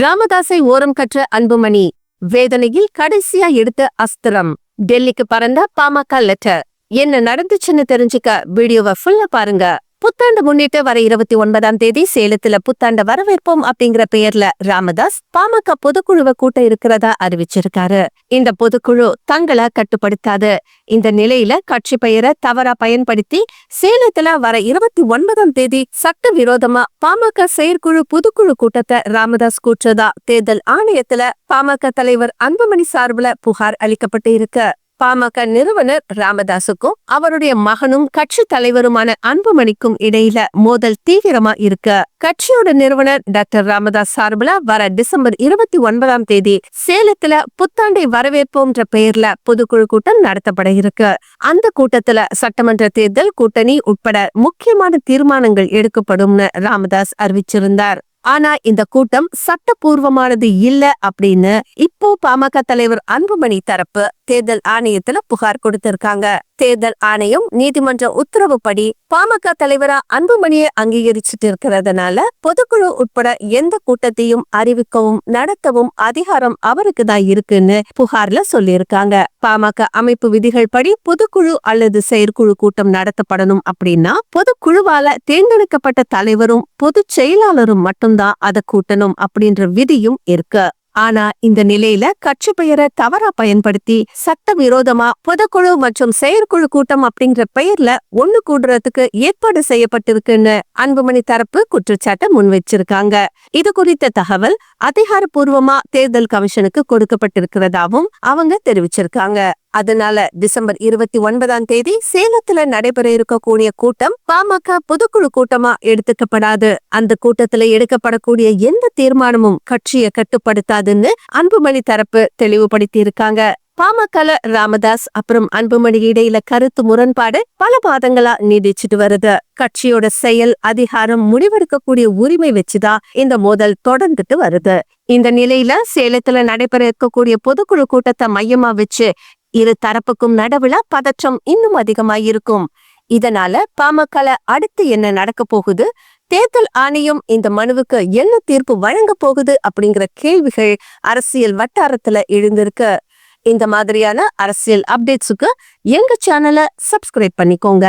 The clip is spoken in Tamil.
ராமதாஸை ஓரம் கற்ற அன்புமணி வேதனையில் கடைசியா எடுத்த அஸ்திரம். டெல்லிக்கு பறந்த பாமக லெட்டர் என்ன நடந்துச்சுன்னு தெரிஞ்சுக்க வீடியோவை ஃபுல்லா பாருங்க. புத்தாண்டு முன்னிட்டு வர இருபத்தி ஒன்பதாம் தேதி சேலத்துல புத்தாண்ட வரவேற்போம் அப்படிங்கிற பெயர்ல ராமதாஸ் பாமக பொதுக்குழுவை கூட்ட இருக்கிறதா அறிவிச்சிருக்காரு. இந்த பொதுக்குழு தங்களை கட்டுப்படுத்தாது. இந்த நிலையில கட்சி பெயரை தவறா பயன்படுத்தி சேலத்துல வர இருபத்தி ஒன்பதாம் தேதி சட்ட விரோதமா பாமக செயற்குழு பொதுக்குழு கூட்டத்தை ராமதாஸ் கூற்றதா? தேர்தல் ஆணையத்துல பாமக தலைவர் அன்புமணி சார்பில் புகார் அளிக்கப்பட்டு இருக்கு. பாமக நிறுவனர் ராமதாசுக்கும் அவருடைய மகனும் கட்சி தலைவருமான அன்புமணிக்கும் இடையில மோதல் தீவிரமா இருக்கு கட்சியோட நிறுவனர் டாக்டர் ராமதாஸ் சார்பில் வர டிசம்பர் இருபத்தி ஒன்பதாம் தேதி சேலத்துல புத்தாண்டை வரவேற்போம்ன்ற பெயர்ல பொதுக்குழு கூட்டம் நடத்தப்பட இருக்கு. அந்த கூட்டத்துல சட்டமன்ற தேர்தல் கூட்டணி உட்பட முக்கியமான தீர்மானங்கள் எடுக்கப்படும்னு ராமதாஸ் அறிவிச்சிருந்தார். ஆனா இந்த கூட்டம் சட்டபூர்வமானது இல்ல அப்படின்னு இப்போ பாமக தலைவர் அன்புமணி தரப்பு தேர்தல் ஆணையத்துல புகார் கொடுத்திருக்காங்க. தேர்தல் ஆணையம் நீதிமன்ற உத்தரவுப்படி பாமக தலைவரா அன்புமணியை அங்கீகரிச்சுட்டு இருக்கிறதுனால பொதுக்குழு உட்பட எந்த கூட்டத்தையும் அறிவிக்கவும் நடத்தவும் அதிகாரம் அவருக்கு தான் இருக்குன்னு புகார்ல சொல்லியிருக்காங்க. பாமக அமைப்பு விதிகள் படி பொதுக்குழு அல்லது செயற்குழு கூட்டம் நடத்தப்படணும் அப்படின்னா பொதுக்குழுவால தேர்ந்தெடுக்கப்பட்ட தலைவரும் பொதுச் செயலாளரும் மட்டும்தான் அதை கூட்டணும் அப்படின்ற விதியும் இருக்கு. ஆனா இந்த நிலையில கட்சி பெயரை தவறா பயன்படுத்தி சட்டவிரோதமா பொதுக்குழு மற்றும் செயற்குழு கூட்டம் அப்படிங்கிற பெயர்ல ஒண்ணு கூடுறதுக்கு ஏற்பாடு செய்யப்பட்டிருக்குன்னு அன்புமணி தரப்பு குற்றச்சாட்டை முன் வச்சிருக்காங்க இது குறித்த தகவல் அதிகாரப்பூர்வமா தேர்தல் கமிஷனுக்கு கொடுக்கப்பட்டிருக்கிறதாவும் அவங்க தெரிவிச்சிருக்காங்க. அதனால டிசம்பர் இருபத்தி ஒன்பதாம் தேதி சேலத்துல நடைபெற இருக்கக்கூடிய கூட்டம் பாமக பொதுக்குழு கூட்டமா எடுத்துக்கப்படாது. அந்த கூட்டத்துல எடுக்கப்படக்கூடிய எந்த தீர்மானமும் கட்சியை கட்டுப்படுத்தாதுன்னு அன்புமணி தரப்பு தெளிவுபடுத்தி இருக்காங்க பாமகல ராமதாஸ் அப்புறம் அன்புமணி இடையில கருத்து முரண்பாடு பல பாதங்களா நீடிச்சிட்டு வருது. கட்சியோட செயல் அதிகாரம் முடிவெடுக்கக்கூடிய உரிமை வச்சுதான் இந்த மோதல் தொடர்ந்துட்டு வருது. இந்த நிலையில சேலத்துல நடைபெற இருக்கக்கூடிய பொதுக்குழு கூட்டத்தை மையமா வச்சு இரு தரப்புக்கும் நடுவுல பதற்றம் இன்னும் அதிகமாயிருக்கும். இதனால பாமகல அடுத்து என்ன நடக்க போகுது? தேர்தல் ஆணையம் இந்த மனுவுக்கு என்ன தீர்ப்பு வழங்க போகுது அப்படிங்கிற கேள்விகள் அரசியல் வட்டாரத்துல எழுந்திருக்கு. இந்த மாதிரியான அரசியல் அப்டேட்ஸுக்கு எங்க சேனலை சப்ஸ்கிரைப் பண்ணிக்கோங்க.